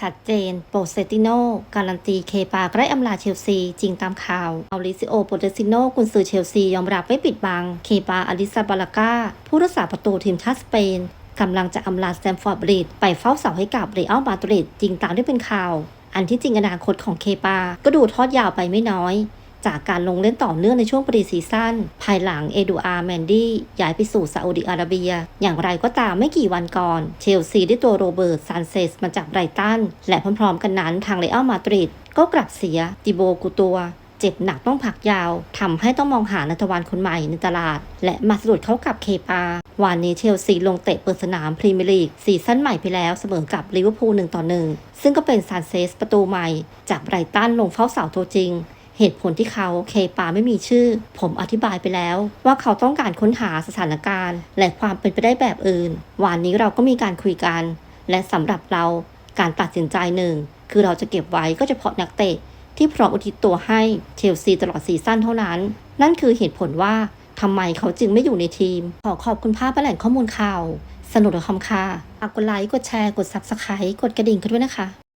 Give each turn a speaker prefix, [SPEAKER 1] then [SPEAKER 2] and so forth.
[SPEAKER 1] ชัดเจน โปเซติโนการันตีเคปาใกล้อำลาเชลซี จริงตามข่าวเอาลิซิโอโปเตซิโนกุนซือเชลซี ยอมรับไม่ปิดบัง เคปาอลิซาบาลากาผู้รักษาประตูทีมชาติสเปนกำลังจะอำลาสแตมฟอร์ดบริดไปเฝ้าเสาให้กับเรอัลมาดริดจริงตามที่เป็นข่าว อันที่จริงอนาคตของเคปา ก็ดูทอดยาวไปไม่น้อย จากการลงเล่นต่อเนื่องในช่วงปรีซีซั่นภายหลังเอดูอาร์แมนดี้ย้ายไปสู่ซาอุดิอาระเบีย อย่างไรก็ตามไม่กี่วันก่อน เชลซีได้ตัวโรเบิร์ตซานเซสมาจากไบรตัน และพร้อมๆกันนั้นทางเรอัลมาดริดก็กลับเสียติโบกูตัวเจ็บหนักต้องพักยาวทำให้ต้องมองหานัตวันคนใหม่ในตลาด และมาสะดุดเขากับเคปา วันนี้เชลซีลงเตะเปิดสนามพรีเมียร์ลีกซีซั่นใหม่ไปแล้วเสมอกับลิเวอร์พูล1ต่อ1ซึ่งก็เป็นซานเซสประตูใหม่ จากไบรตันลงเฝ้าเสาตัวจริง เหตุผลที่เขาเคปาไม่มีชื่อ ผมอธิบายไปแล้ว ว่าเขาต้องการค้นหาสถานการณ์ และความเป็นไปได้แบบอื่น วันนี้เราก็มีการคุยกัน และสำหรับเราการตัดสินใจหนึ่งคือเราจะเก็บไว้ก็เฉพาะนักเตะ ที่พร้อมอุทิศตัวให้เชลซีตลอดซีซั่นเท่านั้น นั่นคือเหตุผลว่าทำไมเขาจึงไม่อยู่ในทีม ขอขอบคุณภาพแลแหล่งข้อมูลข่าว สนุกกับคำค่ะฝากกดไลค์ กดแชร์ กด Subscribe กดกระดิ่งกันด้วยนะคะ